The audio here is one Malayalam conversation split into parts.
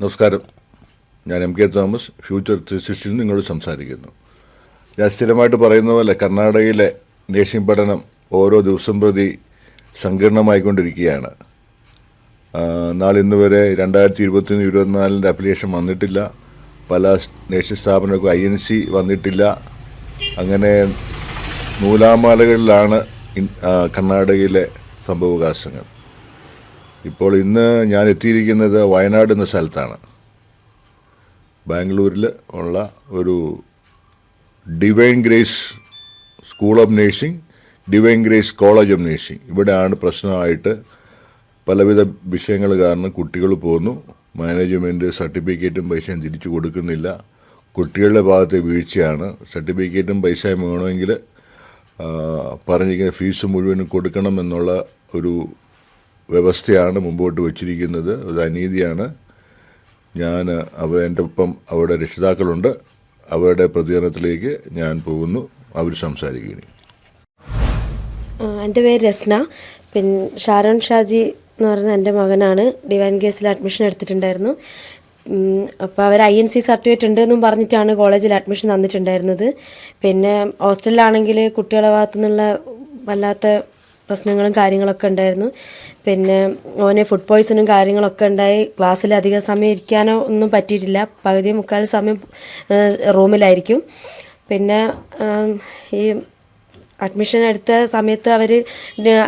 നമസ്കാരം. ഞാൻ M K Thomas. Future three സിക്സ്റ്റിയിൽ നിങ്ങളോട് സംസാരിക്കുന്നു. ഞാൻ സ്ഥിരമായിട്ട് പറയുന്ന പോലെ കർണാടകയിലെ നേഴ്സിംഗ് പഠനം ഓരോ ദിവസം പ്രതി സങ്കീർണമായിക്കൊണ്ടിരിക്കുകയാണ്. നാളിന്ന് വരെ രണ്ടായിരത്തി ഇരുപത്തിയൊന്ന് ഇരുപത്തിനാലിന്റെ അപ്ലിക്കേഷൻ വന്നിട്ടില്ല. പല നേഴ്സിംഗ് സ്ഥാപനങ്ങൾക്കും ഐ എൻ സി വന്നിട്ടില്ല. അങ്ങനെ നൂലാമാലകളിലാണ് കർണാടകയിലെ സംഭവവികാസങ്ങൾ ഇപ്പോൾ ഇന്ന് ഞാൻ എത്തിയിരിക്കുന്നത് വയനാട് എന്ന സ്ഥലത്താണ്. ബാംഗ്ലൂരിൽ ഉള്ള ഒരു divine grace school of nursing divine grace college of nursing ഇവിടെയാണ് പ്രശ്നമായിട്ട് പലവിധ വിഷയങ്ങൾ കാരണം കുട്ടികൾ പോകുന്നു മാനേജ്മെന്റ് സർട്ടിഫിക്കറ്റും പൈസയും തിരിച്ചു കൊടുക്കുന്നില്ല. കുട്ടികളുടെ ഭാഗത്തെ വീഴ്ചയാണ്. സർട്ടിഫിക്കറ്റും പൈസയും വേണമെങ്കിൽ പറഞ്ഞിരിക്കുന്ന ഫീസ് മുഴുവനും കൊടുക്കണം എന്നുള്ള ഒരു വ്യവസ്ഥയാണ് മുമ്പോട്ട് വച്ചിരിക്കുന്നത്. ഒരു അനീതിയാണ്. ഞാൻ അവർ എന്റെ ഒപ്പം അവരുടെ രക്ഷിതാക്കളുണ്ട്. അവരുടെ പ്രതികരണത്തിലേക്ക് ഞാൻ പോകുന്നു. അവർ സംസാരിക്കുന്നു എന്റെ പേര് രസ്ന. പിന്നെ ഷാരോൺ ഷാജി എന്ന് പറയുന്ന എന്റെ മകനാണ്. ഡിവൈൻ കേസിൽ അഡ്മിഷൻ എടുത്തിട്ടുണ്ടായിരുന്നു. അപ്പോൾ അവർ ഐ എൻ സി സർട്ടിഫിക്കറ്റ് ഉണ്ട് എന്നും പറഞ്ഞിട്ടാണ് കോളേജിൽ അഡ്മിഷൻ തന്നിട്ടുണ്ടായിരുന്നത്. പിന്നെ ഹോസ്റ്റലിലാണെങ്കിൽ കുട്ടികളുടെ ഭാഗത്തു നിന്നുള്ള വല്ലാത്ത പ്രശ്നങ്ങളും കാര്യങ്ങളൊക്കെ ഉണ്ടായിരുന്നു. പിന്നെ ഓനെ ഫുഡ് പോയ്സണും കാര്യങ്ങളൊക്കെ ഉണ്ടായി. ക്ലാസ്സിൽ അധിക സമയം ഇരിക്കാനോ ഒന്നും പറ്റിയിട്ടില്ല. പകുതി മുക്കാൽ സമയം റൂമിലായിരിക്കും. പിന്നെ ഈ അഡ്മിഷൻ എടുത്ത സമയത്ത് അവർ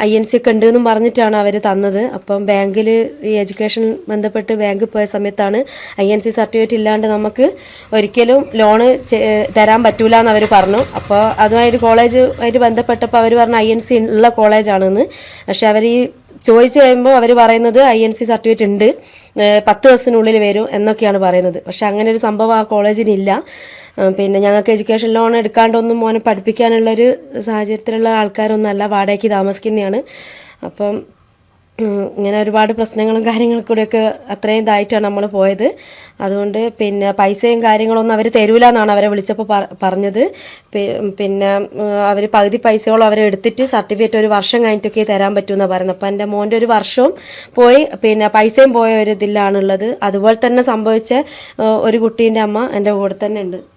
ഐ എൻ സി ഒക്കെ ഉണ്ടെന്നും പറഞ്ഞിട്ടാണ് അവർ തന്നത്. അപ്പം ബാങ്കിൽ ഈ എഡ്യൂക്കേഷൻ ബന്ധപ്പെട്ട് ബാങ്കിൽ പോയ സമയത്താണ് ഐ എൻ സി സർട്ടിഫിക്കറ്റ് ഇല്ലാണ്ട് നമുക്ക് ഒരിക്കലും ലോണ് തരാൻ പറ്റൂല എന്ന് അവർ പറഞ്ഞു. അപ്പോൾ അതുമായിട്ട് കോളേജ് ആയിട്ട് ബന്ധപ്പെട്ടപ്പോൾ അവർ പറഞ്ഞു ഐ എൻ സി ഉള്ള കോളേജാണെന്ന്. പക്ഷെ അവർ ഈ ചോദിച്ചു കഴിയുമ്പോൾ അവർ പറയുന്നത് ഐ എൻ സി സർട്ടിഫിക്കറ്റ് ഉണ്ട് പത്ത് ദിവസത്തിനുള്ളിൽ വരും എന്നൊക്കെയാണ് പറയുന്നത്. പക്ഷേ അങ്ങനെ ഒരു സംഭവം ആ കോളേജിനില്ല. പിന്നെ ഞങ്ങൾക്ക് എഡ്യൂക്കേഷൻ ലോൺ എടുക്കാണ്ടൊന്നും മോനെ പഠിപ്പിക്കാനുള്ളൊരു സാഹചര്യത്തിലുള്ള ആൾക്കാരൊന്നുമല്ല വാടകയ്ക്ക് താമസിക്കുന്നതാണ് അപ്പം ഇങ്ങനെ ഒരുപാട് പ്രശ്നങ്ങളും കാര്യങ്ങളും കൂടെയൊക്കെ അത്രയും ഇതായിട്ടാണ് നമ്മൾ പോയത്. അതുകൊണ്ട് പിന്നെ പൈസയും കാര്യങ്ങളൊന്നും അവർ തരൂല എന്നാണ് അവരെ വിളിച്ചപ്പോൾ പറ- പറഞ്ഞത്. പിന്നെ അവർ പകുതി പൈസയോളം അവരെ എടുത്തിട്ട് സർട്ടിഫിക്കറ്റ് ഒരു വർഷം കഴിഞ്ഞിട്ടൊക്കെ തരാൻ പറ്റുമെന്നാണ് പറയുന്നത്. അപ്പം എന്റെ മോന്റെ ഒരു വർഷവും പോയി പിന്നെ പൈസയും പോയ ഒരു ഇതിലാണുള്ളത്. അതുപോലെ തന്നെ സംഭവിച്ച ഒരു കുട്ടീന്റെ അമ്മ എന്റെ കൂടെ തന്നെ ഉണ്ട്.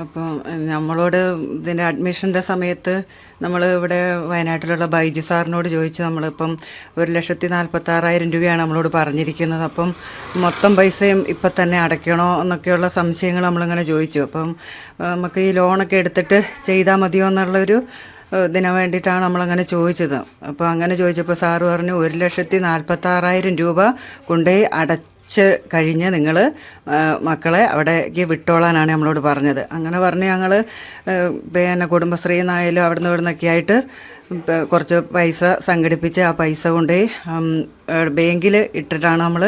അപ്പം നമ്മളോട് ഇതിന്റെ അഡ്മിഷന്റെ സമയത്ത് നമ്മൾ ഇവിടെ വയനാട്ടിലുള്ള ബൈജി സാറിനോട് ചോദിച്ച് നമ്മളിപ്പം ഒരു ലക്ഷത്തി നാൽപ്പത്താറായിരം രൂപയാണ് നമ്മളോട് പറഞ്ഞിരിക്കുന്നത്. അപ്പം മൊത്തം പൈസയും ഇപ്പം തന്നെ അടയ്ക്കണോ എന്നൊക്കെയുള്ള സംശയങ്ങൾ നമ്മളിങ്ങനെ ചോദിച്ചു. അപ്പം നമുക്ക് ഈ ലോണൊക്കെ എടുത്തിട്ട് ചെയ്താൽ മതിയോ എന്നുള്ളൊരു ഇതിനു ഇതിന് വേണ്ടിയിട്ടാണ് നമ്മളങ്ങനെ ചോദിച്ചത്. അപ്പോൾ അങ്ങനെ ചോദിച്ചപ്പോൾ സാറ് പറഞ്ഞു ഒരു ലക്ഷത്തി നാൽപ്പത്താറായിരം രൂപ കൊണ്ടുപോയി അടച്ച് കഴിഞ്ഞ് നിങ്ങൾ മക്കളെ അവിടേക്ക് വിട്ടോളാനാണ് നമ്മളോട് പറഞ്ഞത്. അങ്ങനെ പറഞ്ഞ് ഞങ്ങൾ പിന്നെ കുടുംബശ്രീ നിന്നായാലും അവിടെ നിന്ന് ഇവിടെ നിന്നൊക്കെ ആയിട്ട് കുറച്ച് പൈസ സംഘടിപ്പിച്ച് ആ പൈസ കൊണ്ടുപോയി ബാങ്കിൽ ഇട്ടിട്ടാണ് നമ്മൾ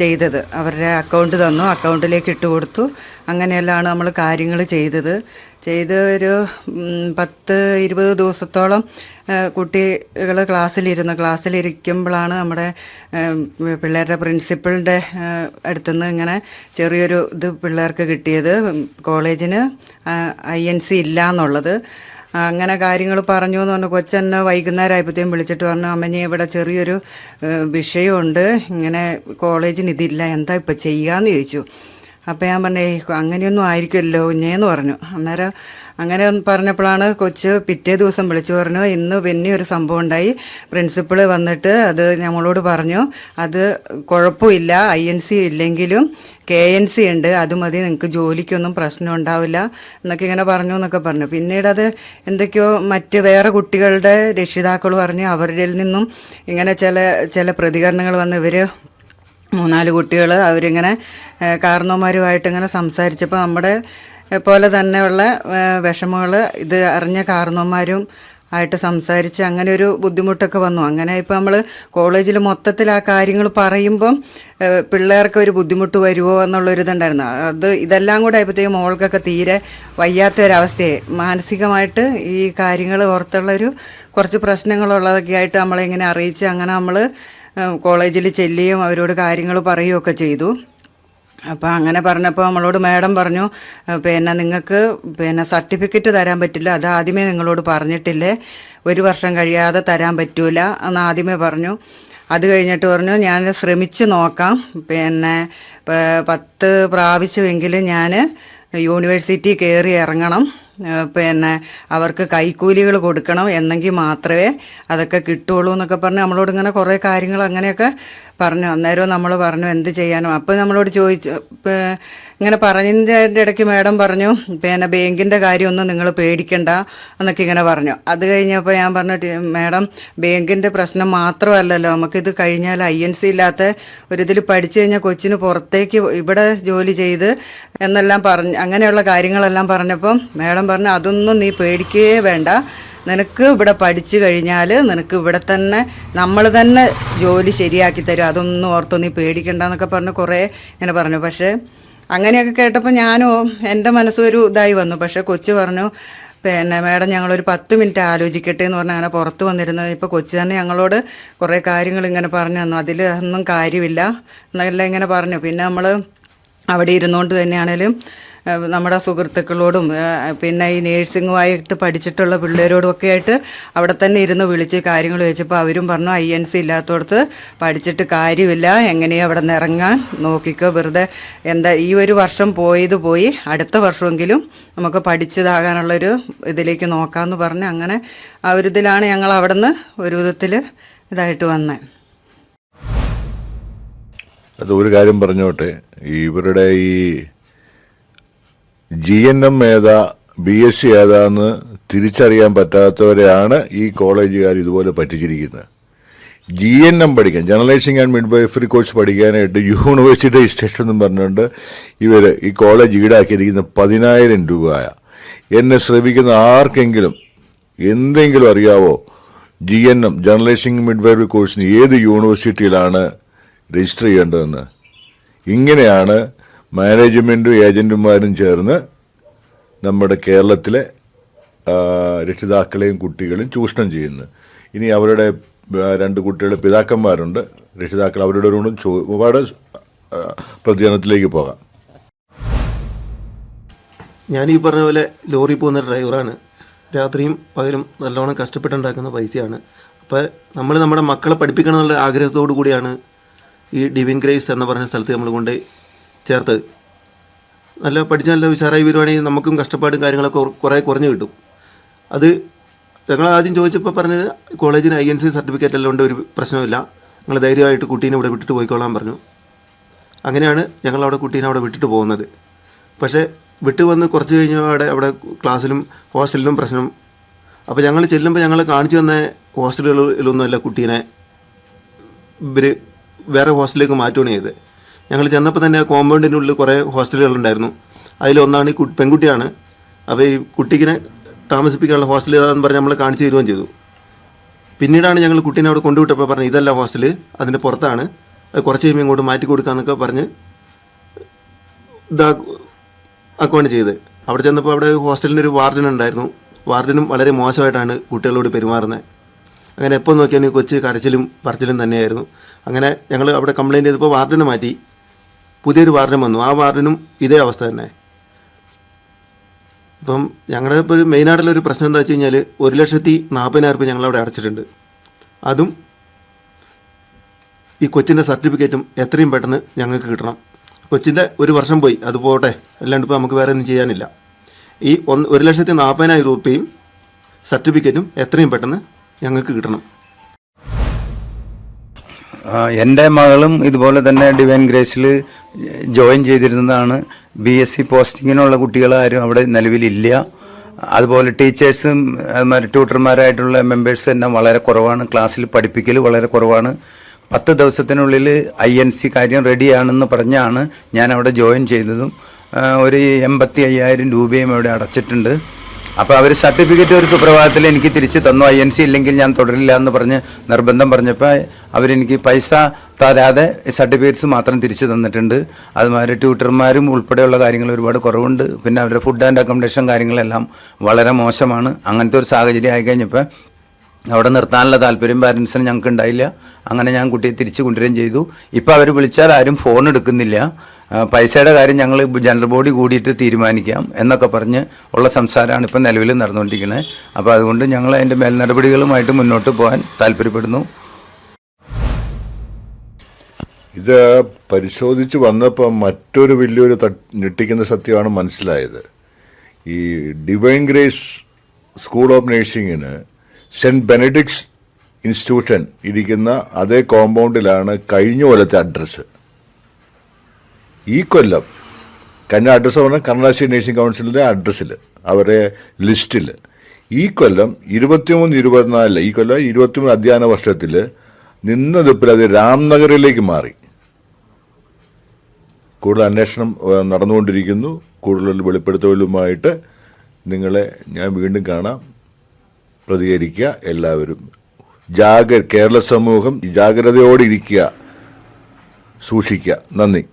ചെയ്തത്. അവരുടെ അക്കൗണ്ട് തന്നു അക്കൗണ്ടിലേക്ക് ഇട്ട് കൊടുത്തു. അങ്ങനെയെല്ലാം നമ്മൾ കാര്യങ്ങൾ ചെയ്തത്. ചെയ്ത് ഒരു പത്ത് ഇരുപത് ദിവസത്തോളം കുട്ടികൾ ക്ലാസ്സിലിരുന്നു. ക്ലാസ്സിലിരിക്കുമ്പോഴാണ് നമ്മുടെ പിള്ളേരുടെ പ്രിൻസിപ്പളിന്റെ അടുത്തുനിന്ന് ഇങ്ങനെ ചെറിയൊരു ഇത് പിള്ളേർക്ക് കിട്ടിയത്. കോളേജിന് ഐ എൻ സി ഇല്ല എന്നുള്ളത് അങ്ങനെ കാര്യങ്ങൾ പറഞ്ഞു എന്ന് പറഞ്ഞു കൊച്ചെന്നെ വൈകുന്നേരം ആയപ്പോഴത്തേക്കും വിളിച്ചിട്ട് പറഞ്ഞു അമ്മഞ്ഞി ഇവിടെ ചെറിയൊരു വിഷയമുണ്ട്. ഇങ്ങനെ കോളേജിന് ഇതില്ല. എന്താ ഇപ്പം ചെയ്യുക എന്ന് ചോദിച്ചു. അപ്പോൾ ഞാൻ പറഞ്ഞു "ഏയ് അങ്ങനെയൊന്നും ആയിരിക്കുമല്ലോ കുഞ്ഞേന്ന് പറഞ്ഞു. അന്നേരം അങ്ങനെ പറഞ്ഞപ്പോഴാണ് കൊച്ച് പിറ്റേ ദിവസം വിളിച്ചു പറഞ്ഞു ഇന്ന് പിന്നെ ഒരു സംഭവം ഉണ്ടായി. പ്രിൻസിപ്പിൾ വന്നിട്ട് അത് ഞങ്ങളോട് പറഞ്ഞു. അത് കുഴപ്പമില്ല ഐ എൻ സി ഇല്ലെങ്കിലും കെ എൻ സി ഉണ്ട് അത് മതി നിങ്ങൾക്ക് ജോലിക്കൊന്നും പ്രശ്നം ഉണ്ടാവില്ല എന്നൊക്കെ ഇങ്ങനെ പറഞ്ഞു എന്നൊക്കെ പറഞ്ഞു. പിന്നീട് അത് എന്തൊക്കെയോ മറ്റ് വേറെ കുട്ടികളുടെ രക്ഷിതാക്കൾ പറഞ്ഞു അവരിൽ നിന്നും ഇങ്ങനെ ചില ചില പ്രതികരണങ്ങൾ വന്ന് ഇവർ മൂന്നാൽ കുട്ടികൾ അവരിങ്ങനെ കാരണവന്മാരുമായിട്ട് ഇങ്ങനെ സംസാരിച്ചപ്പോൾ നമ്മുടെ പോലെ തന്നെയുള്ള വിഷമങ്ങൾ ഇത് അറിഞ്ഞ കാരണവന്മാരും ആയിട്ട് സംസാരിച്ച് അങ്ങനെ ഒരു ബുദ്ധിമുട്ടൊക്കെ വന്നു. അങ്ങനെ ഇപ്പോൾ നമ്മൾ കോളേജിൽ മൊത്തത്തിൽ ആ കാര്യങ്ങൾ പറയുമ്പം പിള്ളേർക്ക് ഒരു ബുദ്ധിമുട്ട് വരുമോ എന്നുള്ളൊരിതുണ്ടായിരുന്നു അത് ഇതെല്ലാം കൂടെ ആയപ്പോഴത്തേക്കും മോൾക്കൊക്കെ തീരെ വയ്യാത്ത ഒരവസ്ഥയെ മാനസികമായിട്ട് ഈ കാര്യങ്ങൾ ഓർത്തുള്ളൊരു കുറച്ച് പ്രശ്നങ്ങളുള്ളതൊക്കെ ആയിട്ട് നമ്മളിങ്ങനെ അറിയിച്ച് അങ്ങനെ നമ്മൾ കോളേജിൽ ചെല്ലുകയും അവരോട് കാര്യങ്ങൾ പറയുകയൊക്കെ ചെയ്തു. അപ്പോൾ അങ്ങനെ പറഞ്ഞപ്പോൾ നമ്മളോട് മാഡം പറഞ്ഞു "ഏഹ് പിന്നെ നിങ്ങൾക്ക് പിന്നെ സർട്ടിഫിക്കറ്റ് തരാൻ പറ്റില്ല അത് ആദ്യമേ നിങ്ങളോട് പറഞ്ഞിട്ടില്ലേ ഒരു വർഷം കഴിയാതെ തരാൻ പറ്റൂല എന്ന് ആദ്യമേ പറഞ്ഞു. അത് കഴിഞ്ഞിട്ട് പറഞ്ഞു ഞാൻ ശ്രമിച്ച് നോക്കാം പിന്നെ പത്ത് പ്രാവശ്യമെങ്കിലും ഞാൻ യൂണിവേഴ്സിറ്റി കയറി ഇറങ്ങണം പിന്നെ അവർക്ക് കൈക്കൂലികൾ കൊടുക്കണം എന്നെങ്കിൽ മാത്രമേ അതൊക്കെ കിട്ടുള്ളൂ എന്നൊക്കെ പറഞ്ഞ് നമ്മളോട് ഇങ്ങനെ കുറേ കാര്യങ്ങൾ അങ്ങനെയൊക്കെ പറഞ്ഞു. അന്നേരവും നമ്മൾ പറഞ്ഞു എന്ത് ചെയ്യാനും? അപ്പോൾ നമ്മളോട് ചോദിച്ചു ഇങ്ങനെ പറഞ്ഞതിന്റെ ഇടയ്ക്ക് മാഡം പറഞ്ഞു പിന്നെ ബാങ്കിന്റെ കാര്യമൊന്നും നിങ്ങൾ പേടിക്കണ്ട എന്നൊക്കെ ഇങ്ങനെ പറഞ്ഞു. അത് കഴിഞ്ഞപ്പോൾ ഞാൻ പറഞ്ഞു മാഡം ബാങ്കിന്റെ പ്രശ്നം മാത്രമല്ലല്ലോ. നമുക്കിത് കഴിഞ്ഞാൽ ഐ എൻ സി ഇല്ലാത്ത ഒരിതിൽ പഠിച്ചു കഴിഞ്ഞാൽ കൊച്ചിന് പുറത്തേക്ക് ഇവിടെ ജോലി ചെയ്ത് എന്നെല്ലാം പറഞ്ഞ് അങ്ങനെയുള്ള കാര്യങ്ങളെല്ലാം പറഞ്ഞപ്പം മാഡം പറഞ്ഞു അതൊന്നും നീ പേടിക്കുകയേ വേണ്ട. നിനക്ക് ഇവിടെ പഠിച്ചു കഴിഞ്ഞാൽ നിനക്ക് ഇവിടെ തന്നെ നമ്മൾ തന്നെ ജോലി ശരിയാക്കി തരും. അതൊന്നും ഓർത്തൊന്നും നീ പേടിക്കണ്ടെന്നൊക്കെ പറഞ്ഞ് കുറേ ഇങ്ങനെ പറഞ്ഞു. പക്ഷേ അങ്ങനെയൊക്കെ കേട്ടപ്പോൾ ഞാനും എന്റെ മനസ്സൊരു ഇതായി വന്നു. പക്ഷേ കൊച്ചു പറഞ്ഞു പിന്നെ മേഡം ഞങ്ങളൊരു പത്ത് മിനിറ്റ് ആലോചിക്കട്ടെ എന്ന് പറഞ്ഞാൽ അങ്ങനെ പുറത്ത് വന്നിരുന്നത് ഇപ്പോൾ കൊച്ചു തന്നെ ഞങ്ങളോട് കുറേ കാര്യങ്ങൾ ഇങ്ങനെ പറഞ്ഞു തന്നു. അതിൽ ഒന്നും കാര്യമില്ല. എന്നെല്ലാം ഇങ്ങനെ പറഞ്ഞു. പിന്നെ നമ്മൾ അവിടെ ഇരുന്നുകൊണ്ട് തന്നെയാണേലും നമ്മുടെ സുഹൃത്തുക്കളോടും പിന്നെ ഈ നേഴ്സിങ്ങുമായിട്ട് പഠിച്ചിട്ടുള്ള പിള്ളേരോടും ഒക്കെ ആയിട്ട് അവിടെ തന്നെ ഇരുന്ന് വിളിച്ച് കാര്യങ്ങൾ ചോദിച്ചപ്പോൾ അവരും പറഞ്ഞു ഐ എൻ സി ഇല്ലാത്തടത്ത് പഠിച്ചിട്ട് കാര്യമില്ല എങ്ങനെയാണ് അവിടെ നിന്ന് ഇറങ്ങാൻ? നോക്കിക്കോ വെറുതെ എന്താ ഈ ഒരു വർഷം പോയത് പോയി അടുത്ത വർഷമെങ്കിലും നമുക്ക് പഠിച്ചതാകാനുള്ളൊരു ഇതിലേക്ക് നോക്കാമെന്ന് പറഞ്ഞ് അങ്ങനെ ആ ഒരു ഇതിലാണ് ഞങ്ങൾ അവിടെ നിന്ന് ഒരു വിധത്തിൽ ഇതായിട്ട് വന്നത് അത് ഒരു കാര്യം പറഞ്ഞോട്ടെ ഇവരുടെ ഈ ജി എൻ എം ഏതാ ബി എസ് സി ഏതാന്ന് തിരിച്ചറിയാൻ പറ്റാത്തവരെയാണ് ഈ കോളേജുകാർ ഇതുപോലെ പറ്റിച്ചിരിക്കുന്നത്. ജി എൻ എം പഠിക്കാൻ general nursing and midwifery course പഠിക്കാനായിട്ട് യൂണിവേഴ്സിറ്റി രജിസ്ട്രേഷൻ എന്ന് പറഞ്ഞുകൊണ്ട് ഇവർ ഈ കോളേജ് ഈടാക്കിയിരിക്കുന്ന പതിനായിരം രൂപയ. എന്നെ ശ്രമിക്കുന്ന ആർക്കെങ്കിലും എന്തെങ്കിലും അറിയാവോ G N M general nursing midwifery കോഴ്സിന് ഏത് യൂണിവേഴ്സിറ്റിയിലാണ് രജിസ്റ്റർ ചെയ്യേണ്ടതെന്ന്? ഇങ്ങനെയാണ് മാനേജ്മെന്റും ഏജന്റുമാരും ചേർന്ന് നമ്മുടെ കേരളത്തിലെ രക്ഷിതാക്കളെയും കുട്ടികളെയും ചൂഷണം ചെയ്യുന്നു. ഇനി അവരുടെ രണ്ട് കുട്ടികളുടെ പിതാക്കന്മാരുണ്ട്. രക്ഷിതാക്കൾ അവരുടെ കൂടെ ചോ ഒരുപാട് പ്രതികരണത്തിലേക്ക് പോകാം. ഞാനീ പറഞ്ഞ പോലെ ലോറി പോകുന്ന ഡ്രൈവറാണ്. രാത്രിയും പകലും നല്ലോണം കഷ്ടപ്പെട്ടുണ്ടാക്കുന്ന പൈസയാണ്. അപ്പോൾ നമ്മൾ നമ്മുടെ മക്കളെ പഠിപ്പിക്കണം എന്നുള്ള ആഗ്രഹത്തോടു കൂടിയാണ് ഈ ഡിവിൻ ഗ്രേസ് എന്ന് പറഞ്ഞ സ്ഥലത്ത് നമ്മൾ കൊണ്ട് ചേർത്തത് നല്ല പഠിച്ച് നല്ല ഉഷാറായി വരുവാണെങ്കിൽ നമുക്കും കഷ്ടപ്പാടും കാര്യങ്ങളൊക്കെ കുറേ കുറഞ്ഞു കിട്ടും. അത് ഞങ്ങൾ ആദ്യം ചോദിച്ചപ്പോൾ പറഞ്ഞത് കോളേജിന് ഐ എൻ സി സർട്ടിഫിക്കറ്റ് എല്ലാം ഉണ്ട് ഒരു പ്രശ്നമില്ല ഞങ്ങൾ ധൈര്യമായിട്ട് കുട്ടീനെ ഇവിടെ വിട്ടിട്ട് പോയിക്കോളാൻ പറഞ്ഞു. അങ്ങനെയാണ് ഞങ്ങൾ അവിടെ കുട്ടീനെ അവിടെ വിട്ടിട്ട് പോകുന്നത്. പക്ഷേ വിട്ടു വന്ന് കുറച്ച് കഴിഞ്ഞപാടെ അവിടെ ക്ലാസ്സിലും ഹോസ്റ്റലിലും പ്രശ്നം. അപ്പോൾ ഞങ്ങൾ ചെല്ലുമ്പോൾ ഞങ്ങൾ കാണിച്ചു തന്ന ഹോസ്റ്റലുകളിലൊന്നുമല്ല കുട്ടീനെ. ഇവർ വേറെ ഹോസ്റ്റലിലേക്ക് മാറ്റുകയാണ് ചെയ്തത്. ഞങ്ങൾ ചെന്നപ്പോൾ തന്നെ കോമ്പൗണ്ടിനുള്ളിൽ കുറേ ഹോസ്റ്റലുകളുണ്ടായിരുന്നു അതിലൊന്നാണ് ഈ പെൺകുട്ടിയാണ്. അപ്പോൾ ഈ കുട്ടിക്കിനെ താമസിപ്പിക്കാനുള്ള ഹോസ്റ്റൽ ഏതാണെന്ന് പറഞ്ഞ് നമ്മളെ കാണിച്ചു തരുകയും ചെയ്തു. പിന്നീടാണ് ഞങ്ങൾ കുട്ടീനെ അവിടെ കൊണ്ടുവിട്ടപ്പോൾ പറഞ്ഞു ഇതല്ല ഹോസ്റ്റൽ അതിന്റെ പുറത്താണ്. കുറച്ച് കഴിയുമ്പോൾ ഇങ്ങോട്ട് മാറ്റി കൊടുക്കാമെന്നൊക്കെ പറഞ്ഞ് ഇതാ ആക്കുകയാണ് ചെയ്തത്. അവിടെ ചെന്നപ്പോൾ അവിടെ ഹോസ്റ്റലിന്റെ ഒരു വാർഡൻ ഉണ്ടായിരുന്നു. വാർഡനും വളരെ മോശമായിട്ടാണ് കുട്ടികളോട് പെരുമാറുന്നത്. അങ്ങനെ എപ്പോൾ നോക്കിയാൽ കൊച്ച് കരച്ചിലും പറച്ചിലും തന്നെയായിരുന്നു. അങ്ങനെ ഞങ്ങൾ അവിടെ കംപ്ലയിന്റ് ചെയ്തപ്പോൾ വാർഡനെ മാറ്റി. പുതിയൊരു വാർഡൻ വന്നു. ആ വാർഡനും ഇതേ അവസ്ഥ തന്നെ. ഇപ്പം ഞങ്ങളുടെ ഇപ്പോൾ ഒരു മെയിനായിട്ടുള്ള ഒരു പ്രശ്നം എന്താ വെച്ച് കഴിഞ്ഞാൽ ഒരു ലക്ഷത്തി നാൽപ്പതിനായിരം രൂപ ഞങ്ങളവിടെ അടച്ചിട്ടുണ്ട്. അതും ഈ കൊച്ചിന്റെ സർട്ടിഫിക്കറ്റും എത്രയും പെട്ടെന്ന് ഞങ്ങൾക്ക് കിട്ടണം. കൊച്ചിന്റെ ഒരു വർഷം പോയി. അത് പോട്ടെ. അല്ലാണ്ട് ഇപ്പോൾ നമുക്ക് വേറെ ഒന്നും ചെയ്യാനില്ല. ഈ ഒന്ന് ഒരു ലക്ഷത്തി നാൽപ്പതിനായിരം രൂപയും സർട്ടിഫിക്കറ്റും എത്രയും പെട്ടെന്ന് ഞങ്ങൾക്ക് കിട്ടണം. എന്റെ മകളും ഇതുപോലെ തന്നെ ഡിവൈൻ ഗ്രേസിൽ ജോയിൻ ചെയ്തിരുന്നതാണ്. ബി എസ് സി പോസ്റ്റിങ്ങിനുള്ള കുട്ടികളാരും അവിടെ നിലവിലില്ല. അതുപോലെ ടീച്ചേഴ്സും അതുമാതിരി ട്യൂട്ടർമാരായിട്ടുള്ള മെമ്പേഴ്സ് എല്ലാം വളരെ കുറവാണ്. ക്ലാസ്സിൽ പഠിപ്പിക്കൽ വളരെ കുറവാണ്. പത്ത് ദിവസത്തിനുള്ളിൽ ഐ എൻ സി കാര്യം റെഡിയാണെന്ന് പറഞ്ഞാണ് ഞാൻ അവിടെ ജോയിൻ ചെയ്തതും ഒരു എൺപത്തി അയ്യായിരം രൂപയും അവിടെ അടച്ചിട്ടുണ്ട്. അപ്പോൾ അവർ സർട്ടിഫിക്കറ്റ് ഒരു സുപ്രഭാതത്തിൽ എനിക്ക് തിരിച്ചു തന്നു. ഐ എൻ സി ഇല്ലെങ്കിൽ ഞാൻ തുടരില്ല എന്ന് പറഞ്ഞ് നിർബന്ധം പറഞ്ഞപ്പോൾ അവരെനിക്ക് പൈസ തരാതെ സർട്ടിഫിക്കറ്റ്സ് മാത്രം തിരിച്ചു തന്നിട്ടുണ്ട്. അതുമാതിരി ട്യൂട്ടർമാരും ഉൾപ്പെടെയുള്ള കാര്യങ്ങൾ ഒരുപാട് കുറവുണ്ട്. പിന്നെ അവരുടെ ഫുഡ് ആൻഡ് അക്കോമഡേഷൻ കാര്യങ്ങളെല്ലാം വളരെ മോശമാണ്. അങ്ങനത്തെ ഒരു സാഹചര്യം ആയി കഴിഞ്ഞപ്പോൾ അവിടെ നിർത്താനുള്ള താല്പര്യം പാരൻസിന് ഞങ്ങൾക്ക് ഉണ്ടായില്ല അങ്ങനെ ഞാൻ കുട്ടിയെ തിരിച്ചു കൊണ്ടുവരികയും ചെയ്തു. ഇപ്പോൾ അവർ വിളിച്ചാൽ ആരും ഫോൺ എടുക്കുന്നില്ല. പൈസയുടെ കാര്യം ഞങ്ങൾ ജനറൽ ബോഡി കൂടിയിട്ട് തീരുമാനിക്കാം എന്നൊക്കെ പറഞ്ഞ് ഉള്ള സംസാരമാണ് ഇപ്പം നിലവിൽ നടന്നുകൊണ്ടിരിക്കുന്നത്. അപ്പോൾ അതുകൊണ്ട് ഞങ്ങൾ അതിന്റെ മേൽ നടപടികളുമായിട്ട് മുന്നോട്ട് പോകാൻ താല്പര്യപ്പെടുന്നു. ഇത് പരിശോധിച്ച് വന്നപ്പോൾ മറ്റൊരു വലിയൊരു ഞെട്ടിക്കുന്ന സത്യമാണ് മനസ്സിലായത്. ഈ ഡിവൈൻ ഗ്രേസ് സ്കൂൾ ഓഫ് നഴ്സിങ്ങിന് സെന്റ് ബെനഡിക്ട്സ് ഇൻസ്റ്റിറ്റ്യൂഷൻ ഇരിക്കുന്ന അതേ കോമ്പൗണ്ടിലാണ് കഴിഞ്ഞ കൊല്ലത്തെ അഡ്രസ്സ് ഈ കൊല്ലം കഴിഞ്ഞ അഡ്രസ്സ് പറഞ്ഞാൽ കർണാശി നേഴ്സിംഗ് കൗൺസിലിന്റെ അഡ്രസ്സിൽ അവരെ ലിസ്റ്റിൽ ഈ കൊല്ലം ഇരുപത്തിമൂന്ന് ഇരുപത്തിനാലിൽ ഈ കൊല്ലം ഇരുപത്തിമൂന്ന് അധ്യയന വർഷത്തിൽ നിന്നതിപ്പോൾ അത് രാംനഗറിലേക്ക് മാറി. കൂടുതൽ അന്വേഷണം നടന്നുകൊണ്ടിരിക്കുന്നു. കൂടുതൽ വെളിപ്പെടുത്തലുമായിട്ട് നിങ്ങളെ ഞാൻ വീണ്ടും കാണാം. പ്രതികരിക്കുക. എല്ലാവരും ജാഗ കേരള സമൂഹം ജാഗ്രതയോടെ ഇരിക്കുക. സൂക്ഷിക്കുക. നന്ദി.